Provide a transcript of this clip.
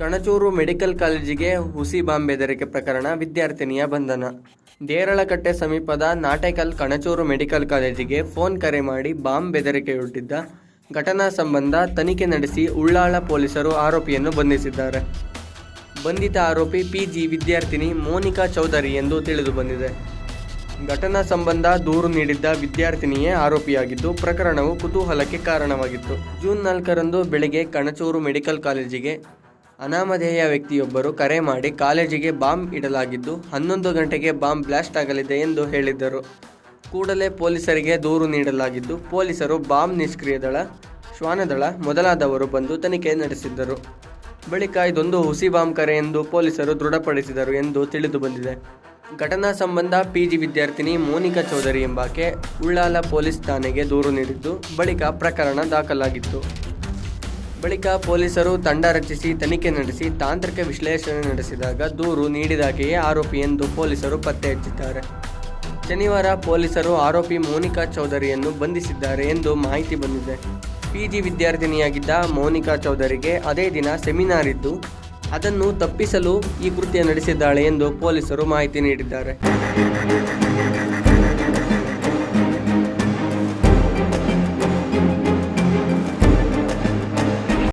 Kanachur medical ಕಾಲೇಜಿಗೆ ಹುಸಿ bomb ಬೆದರಿಕೆ ಪ್ರಕರಣ ವಿದ್ಯಾರ್ಥಿನಿಯ ಬಂಧನ. ದೇರಳಕಟ್ಟೆ ಸಮೀಪದ ನಾಟೆಕಲ್ ಕಣಚೂರು ಮೆಡಿಕಲ್ ಕಾಲೇಜಿಗೆ ಫೋನ್ ಕರೆ ಮಾಡಿ ಬಾಂಬ್ ಬೆದರಿಕೆಯೊಡ್ಡಿದ್ದ ಘಟನಾ ಸಂಬಂಧ ತನಿಖೆ ನಡೆಸಿ ಉಳ್ಳಾಳ ಪೊಲೀಸರು ಆರೋಪಿಯನ್ನು ಬಂಧಿಸಿದ್ದಾರೆ. ಬಂಧಿತ ಆರೋಪಿ ಪಿಜಿ ವಿದ್ಯಾರ್ಥಿನಿ ಮೋನಿಕಾ ಚೌಧರಿ ಎಂದು ತಿಳಿದು ಬಂದಿದೆ. ಘಟನಾ ಸಂಬಂಧ ದೂರು ನೀಡಿದ್ದ ವಿದ್ಯಾರ್ಥಿನಿಯೇ ಆರೋಪಿಯಾಗಿದ್ದು, ಪ್ರಕರಣವು ಕುತೂಹಲಕ್ಕೆ ಕಾರಣವಾಗಿತ್ತು. ಜೂನ್ ನಾಲ್ಕರಂದು ಬೆಳಗ್ಗೆ ಕಣಚೂರು ಮೆಡಿಕಲ್ ಕಾಲೇಜಿಗೆ ಅನಾಮಧೇಯ ವ್ಯಕ್ತಿಯೊಬ್ಬರು ಕರೆ ಮಾಡಿ ಕಾಲೇಜಿಗೆ ಬಾಂಬ್ ಇಡಲಾಗಿದ್ದು ಹನ್ನೊಂದು ಗಂಟೆಗೆ ಬಾಂಬ್ ಬ್ಲಾಸ್ಟ್ ಆಗಲಿದೆ ಎಂದು ಹೇಳಿದ್ದರು ಕೂಡಲೇ ಪೊಲೀಸರಿಗೆ ದೂರು ನೀಡಲಾಗಿದ್ದು ಪೊಲೀಸರು ಬಾಂಬ್ ನಿಷ್ಕ್ರಿಯ ದಳ ಶ್ವಾನದಳ ಮೊದಲಾದವರು ಬಂದು ತನಿಖೆ ನಡೆಸಿದ್ದರು. ಬಳಿಕ ಇದೊಂದು ಹುಸಿ ಬಾಂಬ್ ಕರೆ ಎಂದು ಪೊಲೀಸರು ದೃಢಪಡಿಸಿದರು ಎಂದು ತಿಳಿದು ಬಂದಿದೆ. ಘಟನಾ ಸಂಬಂಧ ಪಿಜಿ ವಿದ್ಯಾರ್ಥಿನಿ ಮೋನಿಕಾ ಚೌಧರಿ ಎಂಬಾಕೆ ಉಳ್ಳಾಲ ಪೊಲೀಸ್ ಠಾಣೆಗೆ ದೂರು ನೀಡಿದ್ದು ಬಳಿಕ ಪ್ರಕರಣ ದಾಖಲಾಗಿತ್ತು. ಬಳಿಕ ಪೊಲೀಸರು ತಂಡ ರಚಿಸಿ, ತನಿಖೆ ನಡೆಸಿ, ತಾಂತ್ರಿಕ ವಿಶ್ಲೇಷಣೆ ನಡೆಸಿದಾಗ ದೂರು ನೀಡಿದಾಗೆಯೇ ಆರೋಪಿ ಎಂದು ಪೊಲೀಸರು ಪತ್ತೆ ಹಚ್ಚಿದ್ದಾರೆ. ಶನಿವಾರ ಪೊಲೀಸರು ಆರೋಪಿ ಮೋನಿಕಾ ಚೌಧರಿಯನ್ನು ಬಂಧಿಸಿದ್ದಾರೆ ಎಂದು ಮಾಹಿತಿ ಬಂದಿದೆ. ಪಿಜಿ ವಿದ್ಯಾರ್ಥಿನಿಯಾಗಿದ್ದ ಮೋನಿಕಾ ಚೌಧರಿಗೆ ಅದೇ ದಿನ ಸೆಮಿನಾರ್ ಇದ್ದು, ಅದನ್ನು ತಪ್ಪಿಸಲು ಈ ಕೃತ್ಯ ನಡೆಸಿದ್ದಾಳೆ ಎಂದು ಪೊಲೀಸರು ಮಾಹಿತಿ ನೀಡಿದ್ದಾರೆ.